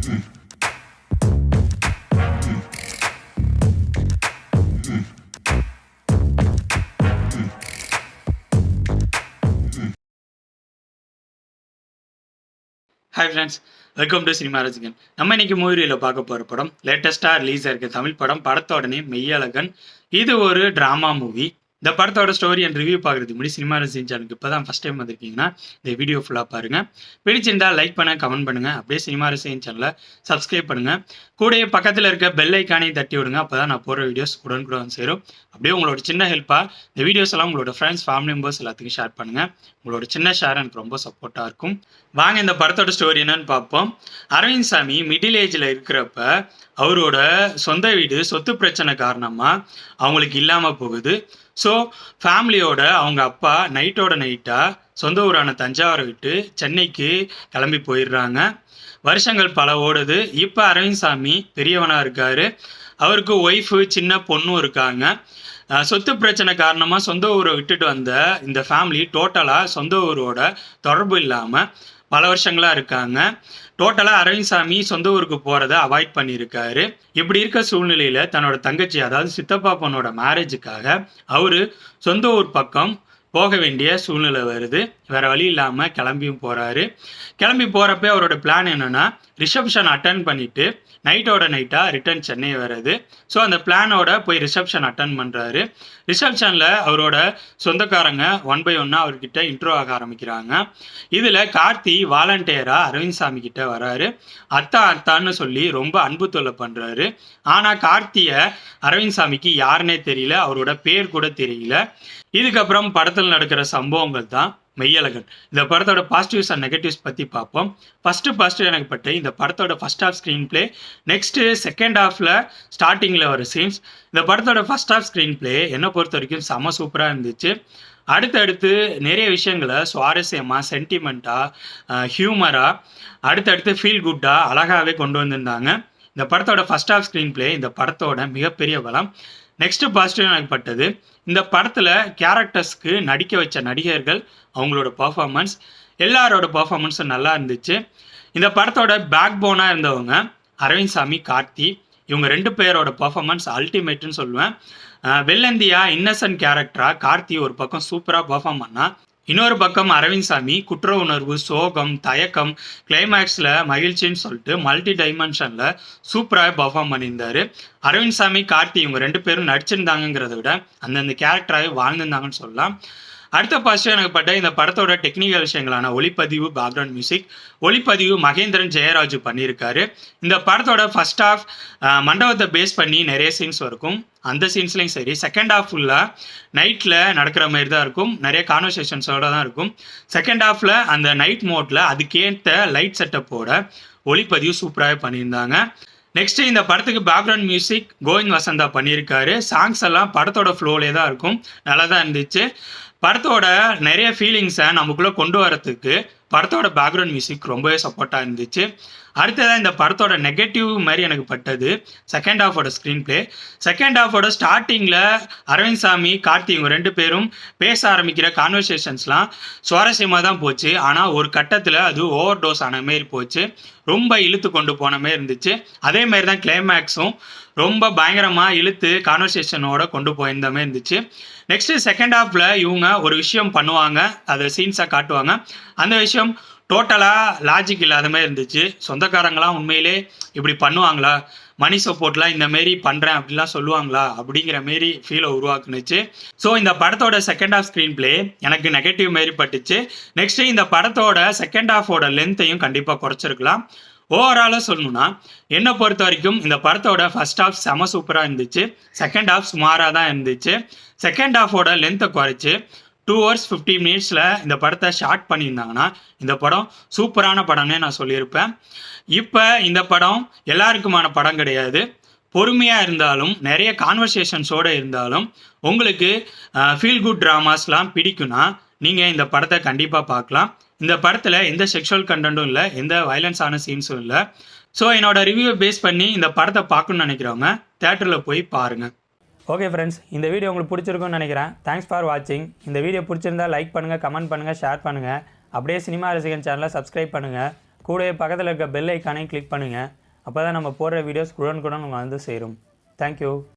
Hi friends welcome to cinema ரசிகன் நம்ம இன்னைக்கு மூவியில் பார்க்க போகிற படம் லேட்டஸ்ட்டாக ரிலீஸ் ஆயிருக்க தமிழ் படம் படத்தோடனே மெய்யழகன். இது ஒரு ட்ராமா மூவி இந்த படத்தோட ஸ்டோரி அண்ட் ரிவ்யூ பார்க்குறதுக்கு முன்னாடி சினிமா ரசிகன் சேனலுக்கு இப்போ தான் ஃபஸ்ட் டைம் வந்திருக்கீங்கன்னா இந்த வீடியோ ஃபுல்லாக பாருங்கள் பிடிச்சிருந்தா லைக் பண்ண கமெண்ட் பண்ணுங்கள் அப்படியே சினிமா ரசிகன் சேனலை சப்ஸ்கிரைப் பண்ணுங்கள் கூடயே பக்கத்தில் இருக்க பெல் ஐக்கானே தட்டி விடுங்க. அப்போ தான் நான் போகிற வீடியோஸ் உடனுக்குடன் சேரும். அப்படியே உங்களோட சின்ன ஹெல்ப்பாக இந்த வீடியோஸ் எல்லாம் உங்களோட ஃப்ரெண்ட்ஸ் ஃபேமிலி மெம்பர்ஸ் எல்லாத்துக்கும் ஷேர் பண்ணுங்கள் உங்களோட சின்ன ஷேர் எனக்கு ரொம்ப சப்போர்ட்டாக இருக்கும். வாங்க இந்த படத்தோட ஸ்டோரி என்னன்னு பார்ப்போம். அரவிந்த் சாமி மிடில் ஏஜில் இருக்கிறப்ப அவரோட சொந்த வீடு சொத்து பிரச்சனை காரணமாக அவங்களுக்கு இல்லாமல் போகுது. ஸோ ஃபேமிலியோட அவங்க அப்பா நைட்டோட நைட்டாக சொந்த ஊரான தஞ்சாவூரை விட்டு சென்னைக்கு கிளம்பி போயிடுறாங்க. வருஷங்கள் பல ஓடுது. இப்போ அரவிந்த் சாமி பெரியவனாக இருக்காரு. அவருக்கு ஒய்ஃபு சின்ன பொண்ணும் இருக்காங்க. சொத்து பிரச்சனை காரணமாக சொந்த ஊரை விட்டுட்டு வந்த இந்த ஃபேமிலி டோட்டலாக சொந்த ஊரோட தொடர்பு இல்லாமல் பல வருஷங்களாக இருக்காங்க. டோட்டலாக அரவிந்த் சாமி சொந்த ஊருக்கு போகிறத அவாய்ட் பண்ணியிருக்காரு. இப்படி இருக்க சூழ்நிலையில் தன்னோட தங்கச்சி அதாவது சித்தப்பா பொண்ணோட மேரேஜுக்காக அவர் சொந்த ஊர் பக்கம் போக வேண்டிய சூழ்நிலை வருது. வேற வழி இல்லாமல் கிளம்பியும் போகிறாரு கிளம்பி போகிறப்ப அவரோட பிளான் என்னன்னா ரிசப்ஷன் அட்டன் பண்ணிட்டு நைட்டோட நைட்டாக ரிட்டர்ன் சென்னை வர்றது. ஸோ அந்த பிளானோட போய் ரிசப்ஷன் அட்டன் பண்ணுறாரு ரிசப்ஷனில் அவரோட சொந்தக்காரங்க ஒன் பை ஒன்னாக அவர்கிட்ட இன்ட்ரோ ஆக ஆரம்பிக்கிறாங்க. இதில் கார்த்தி வாலண்டியராக அரவிந்த் சாமி கிட்ட வராரு. அத்தா அத்தான்னு சொல்லி ரொம்ப அன்பு தொல்லை பண்ணுறாரு ஆனால் கார்த்தியை அரவிந்த் சாமிக்கு யாருன்னே தெரியல. அவரோட பேர் கூட தெரியல. இதுக்கப்புறம் படத்தில் நடக்கிற சம்பவங்கள் தான் மெய்யழகன். இந்த படத்தோட பாசிட்டிவ்ஸ் அண்ட் நெகட்டிவ்ஸ் பற்றி பார்ப்போம். ஃபஸ்ட்டு ஃபஸ்ட்டு எனக்கு பட்டு இந்த படத்தோட first half screen play next second ஹாஃபில் ஸ்டார்டிங்கில் வர சீன்ஸ் இந்த படத்தோட ஃபஸ்ட் ஆஃப் ஸ்க்ரீன் பிளே என்னை பொறுத்த வரைக்கும் செம சூப்பராக இருந்துச்சு. அடுத்தடுத்து நிறைய விஷயங்களை சுவாரஸ்யமாக சென்டிமெண்ட்டாக ஹியூமராக அடுத்தடுத்து ஃபீல் குட்டாக அழகாகவே கொண்டு வந்திருந்தாங்க. இந்த படத்தோட ஃபஸ்ட் ஆஃப் ஸ்க்ரீன் பிளே இந்த படத்தோட மிகப்பெரிய பலம். நெக்ஸ்ட் பாசிட்டிவ் எனக்கு பட்டது. இந்த படத்தில் கேரக்டர்ஸ்க்கு நடிக்க வச்ச நடிகர்கள் அவங்களோட பர்ஃபார்மன்ஸ் எல்லாரோட பர்ஃபார்மன்ஸும் நல்லா இருந்துச்சு. இந்த படத்தோட பேக் போனாக இருந்தவங்க அரவிந்த் சாமி கார்த்தி இவங்க ரெண்டு பேரோட பர்ஃபார்மன்ஸ் அல்டிமேட்னு சொல்லுவேன். வெள்ளந்தியா இன்னசென்ட் கேரக்டராக கார்த்தி ஒரு பக்கம் சூப்பராக பர்ஃபார்ம் பண்ணால் இன்னொரு பக்கம் அரவிந்த் சாமி குற்ற உணர்வு சோகம் தயக்கம் கிளைமேக்ஸில் மகிழ்ச்சின்னு சொல்லிட்டு மல்டி டைமென்ஷனில் சூப்பராக பர்ஃபார்ம் பண்ணியிருந்தார். அரவிந்த் சாமி கார்த்தி இவங்க ரெண்டு பேரும் நடிச்சிருந்தாங்கிறத விட அந்தந்த கேரக்டராகவே வாழ்ந்திருந்தாங்கன்னு சொல்லலாம். அடுத்த பாசிட்டிவ் எனக்கு பட்ட இந்த படத்தோட டெக்னிக்கல் விஷயங்களான ஒளிப்பதிவு பேக்ரவுண்ட் மியூசிக் ஒளிப்பதிவு மகேந்திரன் ஜெயராஜு பண்ணியிருக்காரு. இந்த படத்தோட ஃபர்ஸ்ட் ஆஃப் மண்டபத்தை பேஸ் பண்ணி நிறைய சீன்ஸ் இருக்கும் அந்த சீன்ஸ்லையும் சரி. செகண்ட் ஹாஃப் ஃபுல்லாக நைட்டில் நடக்கிற மாதிரி தான் இருக்கும். நிறைய கான்வர்சேஷன்ஸோட தான் இருக்கும். செகண்ட் ஹாஃபில் அந்த நைட் மோட்டில் அதுக்கேற்ற லைட் செட்டப்போட ஒளிப்பதிவு சூப்பராகவே பண்ணியிருந்தாங்க. நெக்ஸ்ட் இந்த படத்துக்கு பேக்ரவுண்ட் மியூசிக் கோவிந்த் வசந்தா பண்ணியிருக்காரு. சாங்ஸ் எல்லாம் படத்தோட ஃப்ளோலே தான் இருக்கும். நல்லா தான் இருந்துச்சு. படத்தோட நிறைய ஃபீலிங்ஸை நமக்குள்ளே கொண்டு வரத்துக்கு படத்தோட பேக்ரவுண்ட் மியூசிக் ரொம்பவே சப்போர்ட்டாக இருந்துச்சு. அடுத்ததாக இந்த படத்தோட நெகட்டிவ் மாதிரி எனக்கு பட்டது செகண்ட் ஹாஃபோட ஸ்க்ரீன் பிளே செகண்ட் ஹாஃபோட ஸ்டார்டிங்கில் அரவிந்த் சாமி கார்த்தி இவங்க ரெண்டு பேரும் பேச ஆரம்பிக்கிற கான்வர்சேஷன்ஸ்லாம் சுவாரஸ்யமாக தான் போச்சு. ஆனால் ஒரு கட்டத்தில் அது ஓவர் டோஸ் ஆன மாரி போச்சு. ரொம்ப இழுத்து கொண்டு போன மாதிரி இருந்துச்சு. அதே மாதிரி தான் கிளைமேக்ஸும் ரொம்ப பயங்கரமாக இழுத்து கான்வர்சேஷனோட கொண்டு போயிருந்த மாதிரி இருந்துச்சு நெக்ஸ்ட் செகண்ட் ஹாஃபில் இவங்க ஒரு விஷயம் பண்ணுவாங்க. அதை சீன்ஸாக காட்டுவாங்க. அந்த விஷயம் டோட்டலாக லாஜிக் இல்லாத மாதிரி இருந்துச்சு. சொந்தக்காரங்களாம் உண்மையிலே இப்படி பண்ணுவாங்களா? மணி சப்போர்ட்லாம் இந்த மாரி பண்ணுறேன் அப்படிலாம் சொல்லுவாங்களா? அப்படிங்கிற மாரி ஃபீலை உருவாக்குனுச்சு. ஸோ இந்த படத்தோட செகண்ட் ஹாஃப் ஸ்க்ரீன் பிளே எனக்கு நெகட்டிவ் மாரி பட்டுச்சு. நெக்ஸ்ட் இந்த படத்தோட செகண்ட் ஹாஃபோட லென்த்தையும் கண்டிப்பாக குறைச்சிருக்கலாம். ஓவராலாக சொல்லணும்னா என்னை பொறுத்த வரைக்கும் இந்த படத்தோட ஃபர்ஸ்ட் ஹாஃப் செம சூப்பராக இருந்துச்சு. செகண்ட் ஹாஃப் சுமாராக தான் இருந்துச்சு. செகண்ட் ஹாஃபோட லென்த்தை குறைச்சி டூ ஹவர்ஸ் ஃபிஃப்டி மினிட்ஸில் இந்த படத்தை ஷார்ட் பண்ணியிருந்தாங்கன்னா இந்த படம் சூப்பரான படம்னே நான் சொல்லியிருப்பேன். இப்போ இந்த படம் எல்லாருக்குமான படம் கிடையாது. பொறுமையாக இருந்தாலும் நிறைய கான்வர்சேஷன்ஸோடு இருந்தாலும் உங்களுக்கு ஃபீல் குட் ட்ராமாஸ்லாம் பிடிக்கும்னா நீங்கள் இந்த படத்தை கண்டிப்பாக பார்க்கலாம். இந்த படத்தில் எந்த செக்ஷுவல் கண்டென்ட்டும் இல்லை எந்த வயலன்ஸான சீன்ஸும் இல்லை. ஸோ என்னோட ரிவ்யூவை பேஸ் பண்ணி இந்த படத்தை பார்க்கணும்னு நினைக்கிறவங்க தேட்டரில் போய் பாருங்கள் ஓகே ஃப்ரெண்ட்ஸ் இந்த வீடியோ உங்களுக்கு பிடிச்சிருக்கும்னு நினைக்கிறேன். தேங்க்ஸ் ஃபார் வாட்சிங் இந்த வீடியோ பிடிச்சிருந்தா லைக் பண்ணுங்கள் கமெண்ட் பண்ணுங்கள் ஷேர் பண்ணுங்கள் அப்படியே சினிமா ரசிகன் சேனலை சப்ஸ்கிரைப் பண்ணுங்கள் கூடவே பக்கத்தில் இருக்க பெல் ஐக்கானையும் கிளிக் பண்ணுங்கள் அப்போ தான் நம்ம போடுற வீடியோஸ் குடன் உங்களை வந்து சேரும். தேங்க்யூ